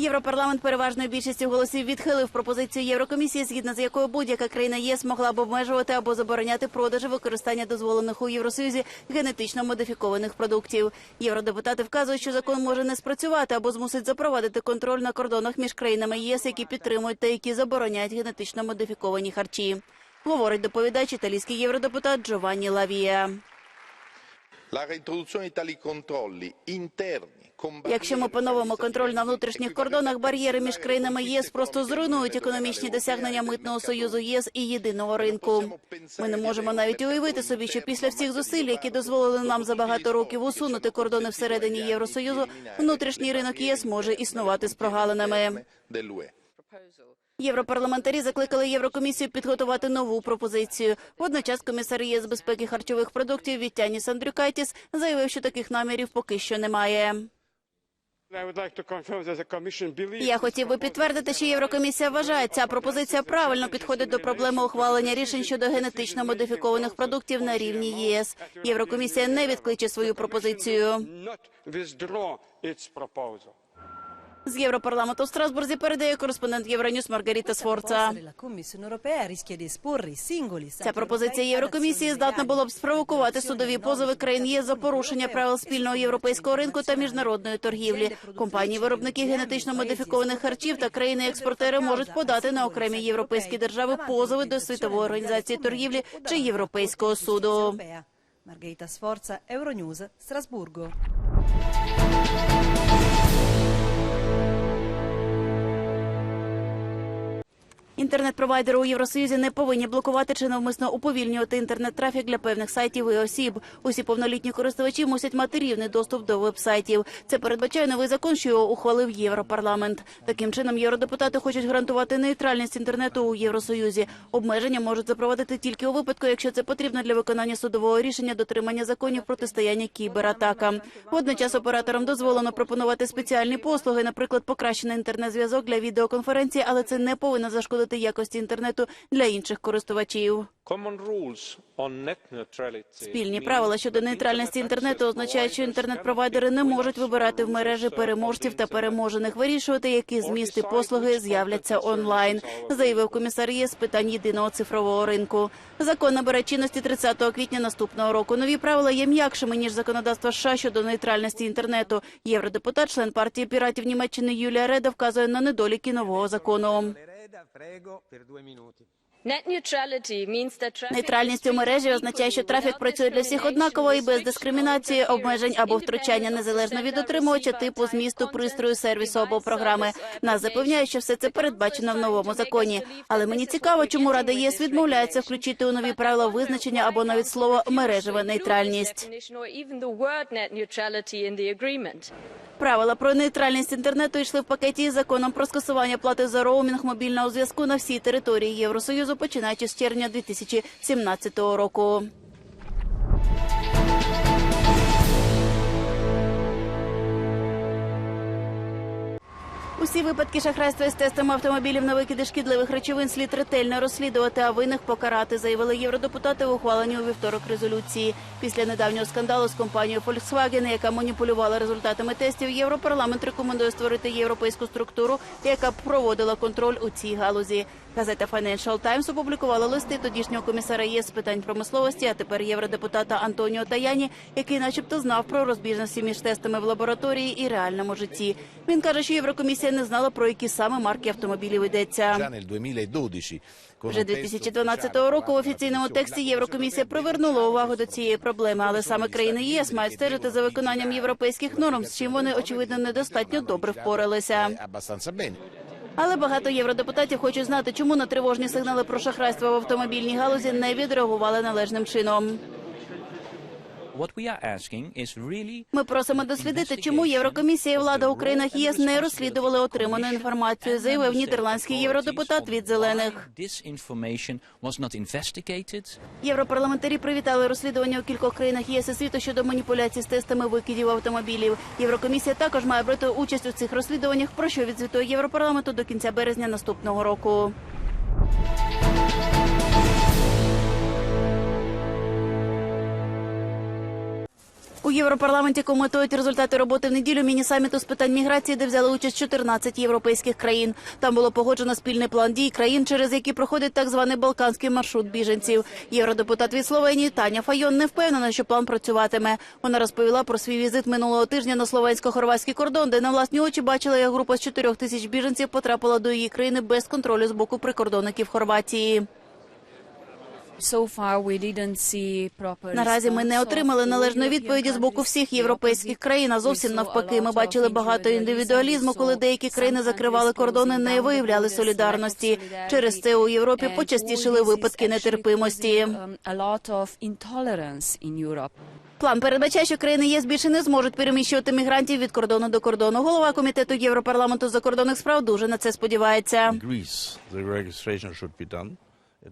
Європарламент переважною більшістю голосів відхилив пропозицію Єврокомісії, згідно з якою будь-яка країна ЄС могла б обмежувати або забороняти продажі використання дозволених у Євросоюзі генетично модифікованих продуктів. Євродепутати вказують, що закон може не спрацювати або змусить запровадити контроль на кордонах між країнами ЄС, які підтримують та які забороняють генетично модифіковані харчі. Говорить доповідач італійський євродепутат Джованні Лавія. La reintroduzione di tali controlli interni Якщо ми поновимо контроль на внутрішніх кордонах, бар'єри між країнами ЄС просто зруйнують економічні досягнення митного союзу ЄС і єдиного ринку. Ми не можемо навіть уявити собі, що після всіх зусиль, які дозволили нам за багато років усунути кордони всередині Євросоюзу, внутрішній ринок ЄС може існувати з прогалинами. Європарламентарі закликали Єврокомісію підготувати нову пропозицію. Водночас комісар ЄС безпеки харчових продуктів Вітяніс Андрюкайтіс заявив, що таких намірів поки що немає. Я хотів би підтвердити, що Єврокомісія вважає, ця пропозиція правильно підходить до проблеми ухвалення рішень щодо генетично модифікованих продуктів на рівні ЄС. Єврокомісія не відкличе свою пропозицію. З Європарламенту в Страсбурзі передає кореспондент Євроньюз Маргарита Сфорца. Ця пропозиція Єврокомісії здатна була б спровокувати судові позови країн ЄС за порушення правил спільного європейського ринку та міжнародної торгівлі. Компанії виробники генетично модифікованих харчів та країни-експортери можуть подати на окремі європейські держави позови до світової організації торгівлі чи європейського суду. Margherita Sforza, Euronews, Strasburgo. Інтернет-провайдери у Євросоюзі не повинні блокувати чи навмисно уповільнювати інтернет-трафік для певних сайтів і осіб. Усі повнолітні користувачі мусять мати рівний доступ до веб-сайтів. Це передбачає новий закон, що його ухвалив Європарламент. Таким чином, євродепутати хочуть гарантувати нейтральність інтернету у Євросоюзі. Обмеження можуть запровадити тільки у випадку, якщо це потрібно для виконання судового рішення дотримання законів протистояння кібератакам. Водночас операторам дозволено пропонувати спеціальні послуги, наприклад, покращений інтернет-зв'язок для відеоконференції, але це не повинно зашкодити якості інтернету для інших користувачів. Спільні правила щодо нейтральності інтернету означають, що інтернет-провайдери не можуть вибирати в мережі переможців та переможених, вирішувати, які змісти послуги з'являться онлайн, заявив комісар ЄС з питань єдиного цифрового ринку. Закон набере чинності 30 квітня наступного року. Нові правила є м'якшими ніж законодавство США щодо нейтральності інтернету. Євродепутат, член партії піратів Німеччини Юлія Реда вказує на недоліки нового закону. Preda, prego, per due minuti. Нейтральність у мережі означає, що трафік працює для всіх однаково і без дискримінації, обмежень або втручання незалежно від отримувача типу змісту пристрою, сервісу або програми. Нас запевняють, що все це передбачено в новому законі. Але мені цікаво, чому Рада ЄС відмовляється включити у нові правила визначення або навіть слово мережева нейтральність. Правила про нейтральність інтернету йшли в пакеті із законом про скасування плати за роумінг мобільного зв'язку на всій території Євросоюзу, починаючи з червня 2017 року. Усі випадки шахрайства із тестами автомобілів на викиди шкідливих речовин слід ретельно розслідувати, а винних покарати, заявили євродепутати в ухваленні у вівторок резолюції. Після недавнього скандалу з компанією Volkswagen, яка маніпулювала результатами тестів, європарламент рекомендує створити європейську структуру, яка б проводила контроль у цій галузі. Газета Financial Times опублікувала листи тодішнього комісара ЄС з питань промисловості, а тепер євродепутата Антоніо Таяні, який, начебто, знав про розбіжності між тестами в лабораторії і реальному житті. Він каже, що Єврокомісія не знала про які саме марки автомобілів йдеться. già nel 2012 con Вже un testo 2012 року в офіційному тексті Єврокомісія привернула увагу до цієї проблеми, але саме країни єС мають стежити за виконанням європейських норм, з чим вони очевидно недостатньо добре впоралися. Але багато євродепутатів хочуть знати, чому на тривожні сигнали про шахрайство в автомобільній галузі не відреагували належним чином. Ми просимо дослідити, чому Єврокомісія і влада у країнах ЄС не розслідували отриману інформацію, заявив нідерландський євродепутат від зелених. Європарламентарі привітали розслідування у кількох країнах ЄС і світу щодо маніпуляцій з тестами викидів автомобілів. Єврокомісія також має брати участь у цих розслідуваннях, про що відзвітує Європарламенту до кінця березня наступного року. У Європарламенті коментують результати роботи в неділю міні-саміту з питань міграції, де взяли участь 14 європейських країн. Там було погоджено спільний план дій країн, через які проходить так званий балканський маршрут біженців. Євродепутат від Словенії Таня Файон не впевнена, що план працюватиме. Вона розповіла про свій візит минулого тижня на словенсько-хорватський кордон, де на власні очі бачила, як група з 4 тисяч біженців потрапила до її країни без контролю з боку прикордонників Хорватії. Наразі ми не отримали належної відповіді з боку всіх європейських країн. А зовсім навпаки, ми бачили багато індивідуалізму, коли деякі країни закривали кордони, не виявляли солідарності. Через це у Європі почастішили випадки нетерпимості. План передбачає, що країни ЄС більше не зможуть переміщувати мігрантів від кордону до кордону. Голова комітету Європарламенту закордонних справ дуже на це сподівається.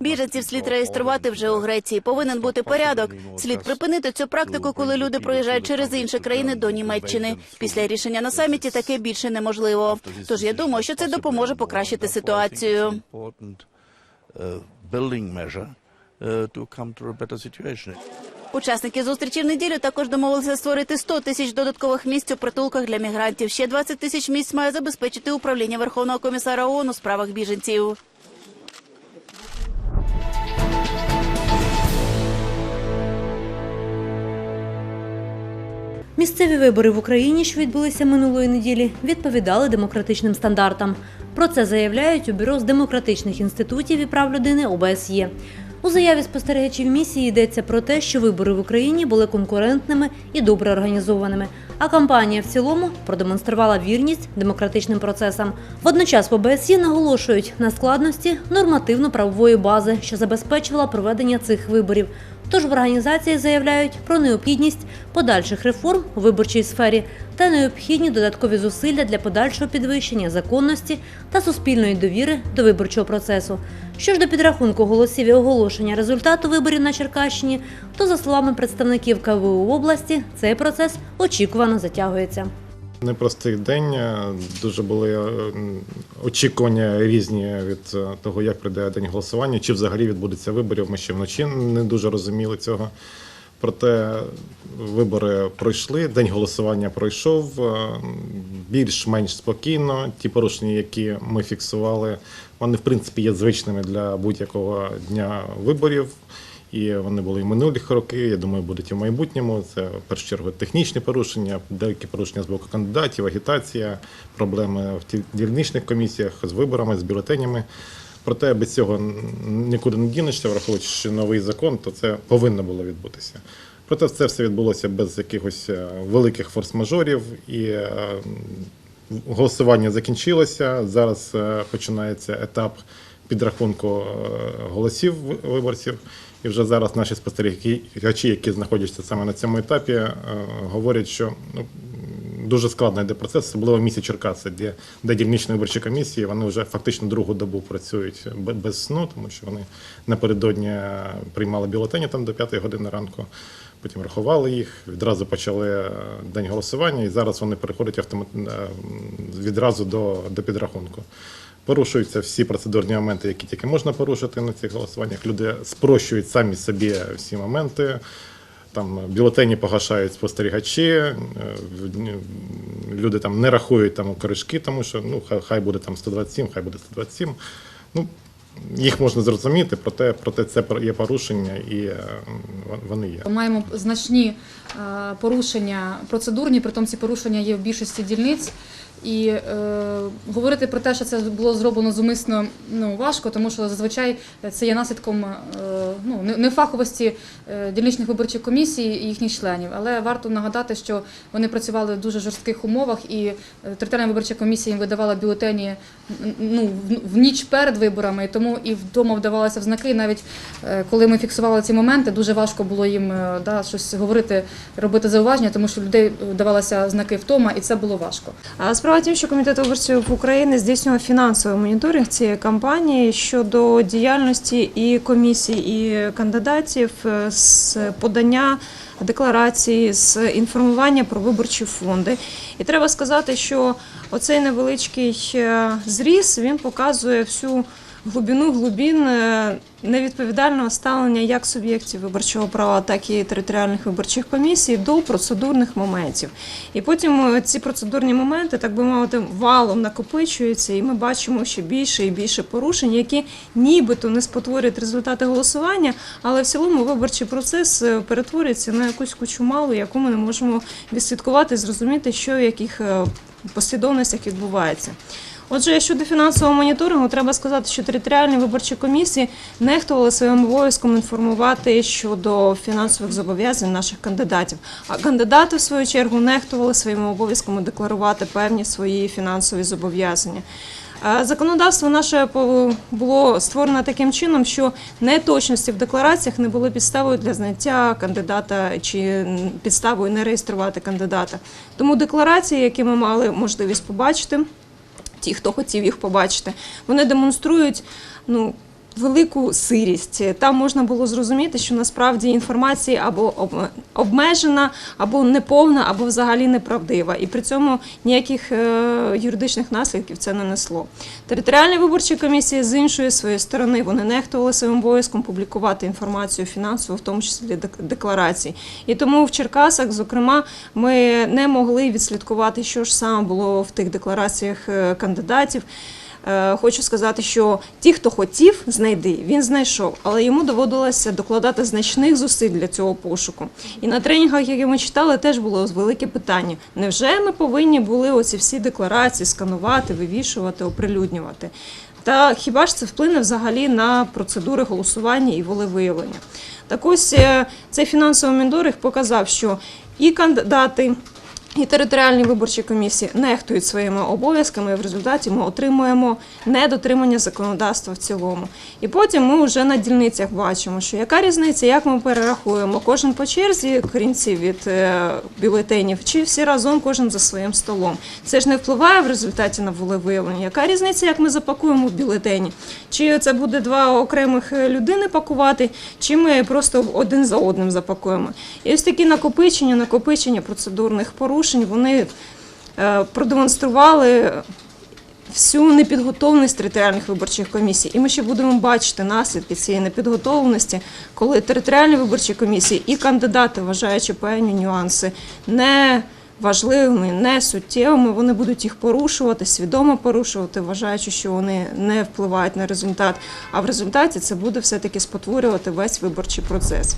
Біженців слід реєструвати вже у Греції. Повинен бути порядок. Слід припинити цю практику, коли люди проїжджають через інші країни до Німеччини. Після рішення на саміті таке більше неможливо. Тож я думаю, що це допоможе покращити ситуацію. Учасники зустрічі в неділю також домовилися створити 100 тисяч додаткових місць у притулках для мігрантів. Ще 20 тисяч місць має забезпечити управління Верховного комісара ООН у справах біженців. Місцеві вибори в Україні, що відбулися минулої неділі, відповідали демократичним стандартам. Про це заявляють у бюро з демократичних інститутів і прав людини ОБСЄ. У заяві спостерігачів місії йдеться про те, що вибори в Україні були конкурентними і добре організованими. А кампанія в цілому продемонструвала вірність демократичним процесам. Водночас в ОБСЄ наголошують на складності нормативно-правової бази, що забезпечувала проведення цих виборів. Тож в організації заявляють про необхідність подальших реформ у виборчій сфері та необхідні додаткові зусилля для подальшого підвищення законності та суспільної довіри до виборчого процесу. Що ж до підрахунку голосів і оголошення результату виборів на Черкащині, то за словами представників КВУ області, цей процес очікувано затягується. Непростий день. Дуже були е, очікування різні від е, того, як прийде день голосування, чи взагалі відбудеться виборів. Ми ще вночі не дуже розуміли цього. Проте вибори пройшли, день голосування пройшов е, більш-менш спокійно. Ті порушення, які ми фіксували, вони в принципі є звичними для будь-якого дня виборів. І вони були і минулих роки. Я думаю, будуть і в майбутньому. Це в першу чергу технічні порушення, деякі порушення з боку кандидатів, агітація, проблеми в дільничних комісіях з виборами, з бюлетенями. Проте без цього нікуди не дінешся, враховуючи, що новий закон, то це повинно було відбутися. Проте це все відбулося без якихось е, великих форс-мажорів, і е, голосування закінчилося. Зараз е, починається етап підрахунку голосів виборців. І вже зараз наші спостерігачі, які знаходяться саме на цьому етапі, е, говорять, що ну, дуже складно йде процес, особливо в місті Черкаси, де, де дільничні виборчі комісії вони вже фактично другу добу працюють без сну, тому що вони напередодні е, приймали бюлетені там до 5 години ранку. Потім рахували їх, відразу почали е, день голосування, і зараз вони переходять автомат... відразу до, до підрахунку. Порушуються всі процедурні моменти, які тільки можна порушити на цих голосуваннях. Люди спрощують самі собі всі моменти. Там бюлетені погашають спостерігачі, е, люди там не рахують там коришки, тому що ну хай, буде там 127, хай буде 127. Ну їх можна зрозуміти, проте проте це є порушення і е, вони є. Маємо значні е, порушення процедурні, притом ці порушення є в більшості дільниць. І е, говорити про те, що це було зроблено зумисно, ну важко, тому що зазвичай це є наслідком е, ну, не- нефаховості е, дільничних виборчих комісій і їхніх членів. Але варто нагадати, що вони працювали в дуже жорстких умовах, і е, територіальна виборча комісія їм видавала бюлетені ну, в- ніч перед виборами, і тому і вдома вдавалося в знаки. Навіть е, коли ми фіксували ці моменти, дуже важко було їм да, щось говорити, робити зауваження, тому що людей давалися знаки втома, і це було важко. А Справа в що комітет виборців України здійснював фінансовий моніторинг цієї кампанії щодо діяльності і комісій, і кандидатів е, з подання декларації, з інформування про виборчі фонди. І треба сказати, що Оцей невеличкий зріс зріз він показує всю глибину глибін е, невідповідального ставлення як суб'єктів виборчого права, так і територіальних виборчих комісій до процедурних моментів. І потім е, ці процедурні моменти, так би мовити, валом накопичуються, і ми бачимо ще більше і більше порушень, які нібито не спотворюють результати голосування, але в цілому виборчий процес е, перетворюється на якусь кучу малу, яку ми не можемо відслідкувати, зрозуміти, що в яких послідовностях відбувається. Отже, щодо фінансового моніторингу, треба сказати, що територіальні виборчі комісії нехтували своїм обов'язком інформувати щодо фінансових зобов'язань наших кандидатів. А кандидати, в свою чергу, нехтували своїм обов'язком декларувати певні свої фінансові зобов'язання. Законодавство наше було створено таким чином, що неточності в деклараціях не були підставою для зняття кандидата чи підставою не реєструвати кандидата. Тому декларації, які ми мали можливість побачити, ті, хто хотів їх побачити, вони демонструють ну, велику сирість. Там можна було зрозуміти, що насправді інформація або обмежена, або неповна, або взагалі неправдива. І при цьому ніяких е, юридичних наслідків це не несло. Територіальні виборчі комісії з іншої своєї сторони вони нехтували своїм обов'язком публікувати інформацію фінансову, в тому числі дек- декларацій. І тому в Черкасах, зокрема, ми не могли відслідкувати, що ж саме було в тих деклараціях е, кандидатів. Е, Хочу сказати, що ті, хто хотів знайти, він знайшов, але йому доводилося докладати значних зусиль для цього пошуку. І на тренінгах, які ми читали, теж було велике питання: невже ми повинні були оці всі декларації сканувати, вивішувати, оприлюднювати? Та хіба ж це вплине взагалі на процедури голосування і волевиявлення? Так ось е, цей фінансовий моніторинг показав, що і кандидати. І територіальні виборчі комісії нехтують своїми обов'язками, і в результаті ми отримуємо недотримання законодавства в цілому. І потім ми вже на дільницях бачимо, що яка різниця, як ми перерахуємо кожен по черзі корінців від е, бюлетенів, чи всі разом кожен за своїм столом. Це ж не впливає в результаті на волевиявлення. Яка різниця, як ми запакуємо бюлетені? Чи це буде два окремих е, людини пакувати, чи ми просто один за одним запакуємо? І ось такі накопичення, накопичення процедурних порушень, вони е, продемонстрували всю непідготовленість територіальних виборчих комісій. І ми ще будемо бачити наслідки цієї непідготовленості, коли територіальні виборчі комісії і кандидати, вважаючи певні нюанси, не важливими, не суттєвими, вони будуть їх порушувати, свідомо порушувати, вважаючи, що вони не впливають на результат. А в результаті це буде все-таки спотворювати весь виборчий процес.